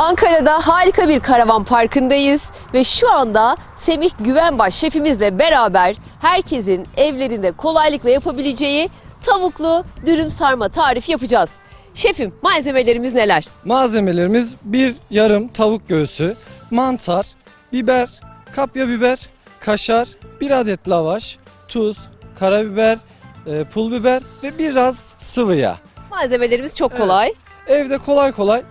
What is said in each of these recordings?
Ankara'da harika bir karavan parkındayız ve şu anda Semih Güvenbaş şefimizle beraber herkesin evlerinde kolaylıkla yapabileceği tavuklu dürüm sarma tarifi yapacağız. Şefim malzemelerimiz neler? Malzemelerimiz bir yarım tavuk göğsü, mantar, biber, kapya biber, kaşar, bir adet lavaş, tuz, karabiber, e, pul biber ve biraz sıvı yağ. Malzemelerimiz çok Evet. kolay. Evde kolay kolay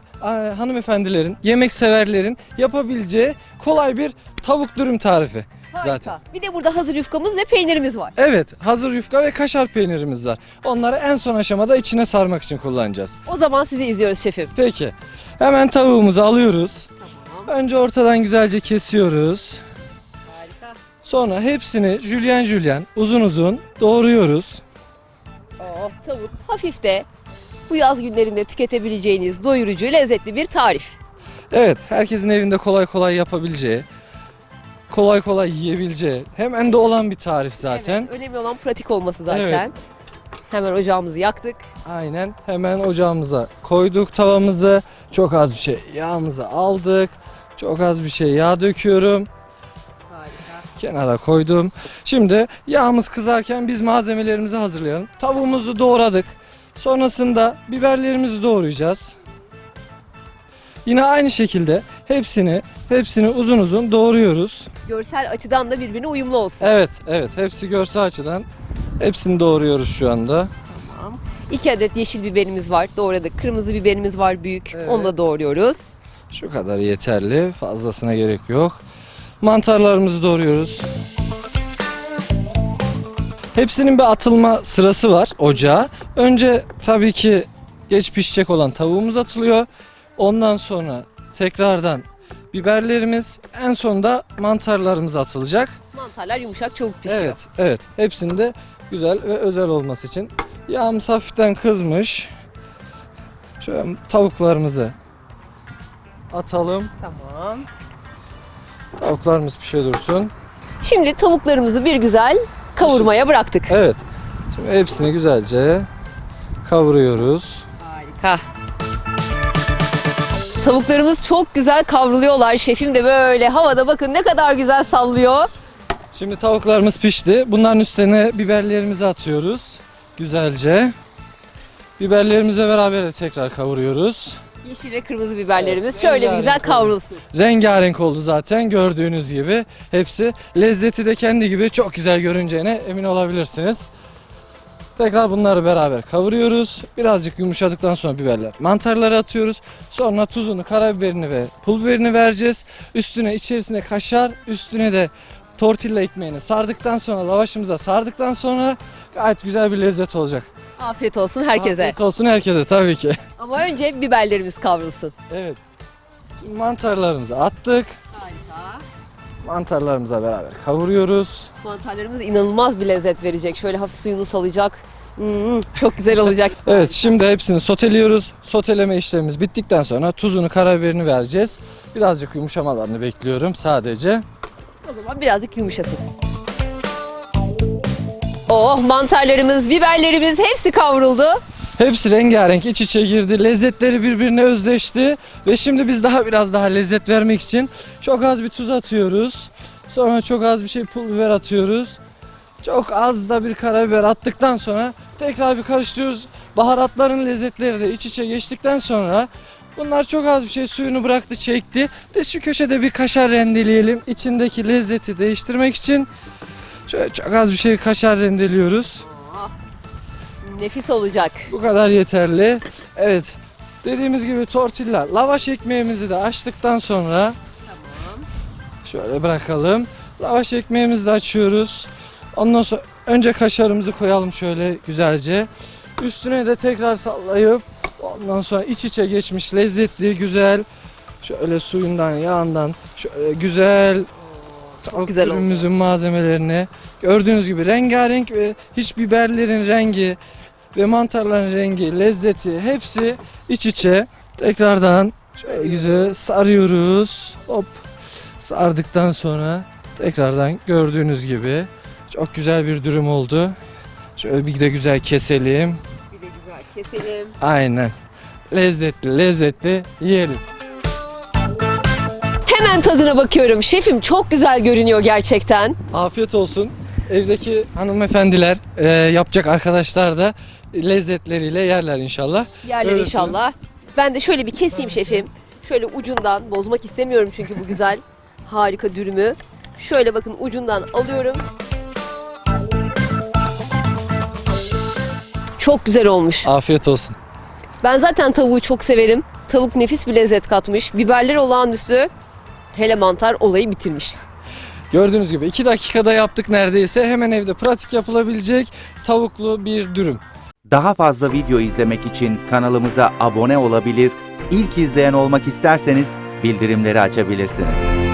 hanımefendilerin, yemek severlerin yapabileceği kolay bir tavuk dürüm tarifi Harika. zaten. Bir de burada hazır yufkamız ve peynirimiz var. Evet, hazır yufka ve kaşar peynirimiz var. Onları en son aşamada içine sarmak için kullanacağız. O zaman sizi izliyoruz şefim. Peki, hemen tavuğumuzu alıyoruz. Tamam. Önce ortadan güzelce kesiyoruz. Harika. Sonra hepsini jülyen jülyen uzun uzun doğruyoruz. Oh tavuk hafif de bu yaz günlerinde tüketebileceğiniz doyurucu lezzetli bir tarif. Evet, herkesin evinde kolay kolay yapabileceği, kolay kolay yiyebileceği, hemen de olan bir tarif zaten. Evet, önemli olan pratik olması zaten. Evet. Hemen ocağımızı yaktık. Aynen, hemen ocağımıza koyduk tavamızı. Çok az bir şey yağımızı aldık. Çok az bir şey yağ döküyorum. Harika. Kenara koydum. Şimdi yağımız kızarken biz malzemelerimizi hazırlayalım. Tavuğumuzu doğradık. Sonrasında biberlerimizi doğrayacağız. Yine aynı şekilde hepsini hepsini uzun uzun doğruyoruz. Görsel açıdan da birbirine uyumlu olsun. Evet, evet. Hepsi görsel açıdan hepsini doğruyoruz şu anda. Tamam. İki adet yeşil biberimiz var. Doğradık. Kırmızı biberimiz var büyük. Evet. Onu da doğruyoruz. Şu kadar yeterli. Fazlasına gerek yok. Mantarlarımızı doğruyoruz. Hepsinin bir atılma sırası var ocağa. Önce tabii ki geç pişecek olan tavuğumuz atılıyor. Ondan sonra tekrardan biberlerimiz, en sonunda mantarlarımız atılacak. Mantarlar yumuşak çabuk pişiyor. Evet, evet. Hepsinde güzel ve özel olması için yağımız hafiften kızmış. Şöyle tavuklarımızı atalım. Tamam. Tavuklarımız pişe dursun. Şimdi tavuklarımızı bir güzel kavurmaya bıraktık. Evet. Şimdi hepsini güzelce kavuruyoruz. Harika. Tavuklarımız çok güzel kavruluyorlar. Şefim de böyle havada bakın ne kadar güzel sallıyor. Şimdi tavuklarımız pişti. Bunların üstüne biberlerimizi atıyoruz. Güzelce. Biberlerimizle beraber de tekrar kavuruyoruz. Yeşil ve kırmızı biberlerimiz şöyle bir rengarenk güzel oldu. kavrulsun. Rengarenk oldu zaten gördüğünüz gibi. Hepsi lezzeti de kendi gibi çok güzel görüneceğine emin olabilirsiniz. Tekrar bunları beraber kavuruyoruz. Birazcık yumuşadıktan sonra biberler. Mantarları atıyoruz. Sonra tuzunu, karabiberini ve pul biberini vereceğiz. Üstüne içerisine kaşar, üstüne de tortilla ekmeğini sardıktan sonra lavaşımıza sardıktan sonra gayet güzel bir lezzet olacak. Afiyet olsun herkese. Afiyet olsun herkese tabii ki. Ama önce biberlerimiz kavrulsun. Evet. Şimdi mantarlarımızı attık. Harika. Mantarlarımızla beraber kavuruyoruz. Mantarlarımız inanılmaz bir lezzet verecek. Şöyle hafif suyunu salacak. Hmm, çok güzel olacak. Evet şimdi hepsini soteliyoruz. Soteleme işlemimiz bittikten sonra tuzunu karabiberini vereceğiz. Birazcık yumuşamalarını bekliyorum sadece. O zaman birazcık yumuşasın. Oh mantarlarımız, biberlerimiz hepsi kavruldu. Hepsi rengarenk iç içe girdi. Lezzetleri birbirine özleşti. Ve şimdi biz daha biraz daha lezzet vermek için çok az bir tuz atıyoruz. Sonra çok az bir şey pul biber atıyoruz. Çok az da bir karabiber attıktan sonra tekrar bir karıştırıyoruz. Baharatların lezzetleri de iç içe geçtikten sonra bunlar çok az bir şey suyunu bıraktı çekti. Biz şu köşede bir kaşar rendeleyelim. İçindeki lezzeti değiştirmek için şöyle çok az bir şey kaşar rendeliyoruz. Nefis olacak. Bu kadar yeterli. Evet. Dediğimiz gibi tortilla. Lavaş ekmeğimizi de açtıktan sonra Tamam. şöyle bırakalım. Lavaş ekmeğimizi de açıyoruz. Ondan sonra önce kaşarımızı koyalım şöyle güzelce. Üstüne de tekrar sallayıp ondan sonra iç içe geçmiş lezzetli güzel şöyle suyundan yağından şöyle güzel tavuk güzel oldu. dürümümüzün malzemelerini gördüğünüz gibi rengarenk ve hiç biberlerin rengi ve mantarların rengi, lezzeti hepsi iç içe. Tekrardan şöyle güzel sarıyoruz. Hop sardıktan sonra tekrardan gördüğünüz gibi çok güzel bir dürüm oldu. Şöyle bir de güzel keselim. Bir de güzel keselim. Aynen. Lezzetli lezzetli yiyelim. Hemen tadına bakıyorum. Şefim çok güzel görünüyor gerçekten. Afiyet olsun. Evdeki hanımefendiler, e, yapacak arkadaşlar da lezzetleriyle yerler inşallah. Yerler Öyle inşallah. Ben de şöyle bir keseyim şefim. Şöyle ucundan bozmak istemiyorum çünkü bu güzel harika dürümü. Şöyle bakın ucundan alıyorum. Çok güzel olmuş. Afiyet olsun. Ben zaten tavuğu çok severim. Tavuk nefis bir lezzet katmış. Biberler olağanüstü. Hele mantar olayı bitirmiş. Gördüğünüz gibi 2 dakikada yaptık neredeyse. Hemen evde pratik yapılabilecek tavuklu bir dürüm. Daha fazla video izlemek için kanalımıza abone olabilir, ilk izleyen olmak isterseniz bildirimleri açabilirsiniz.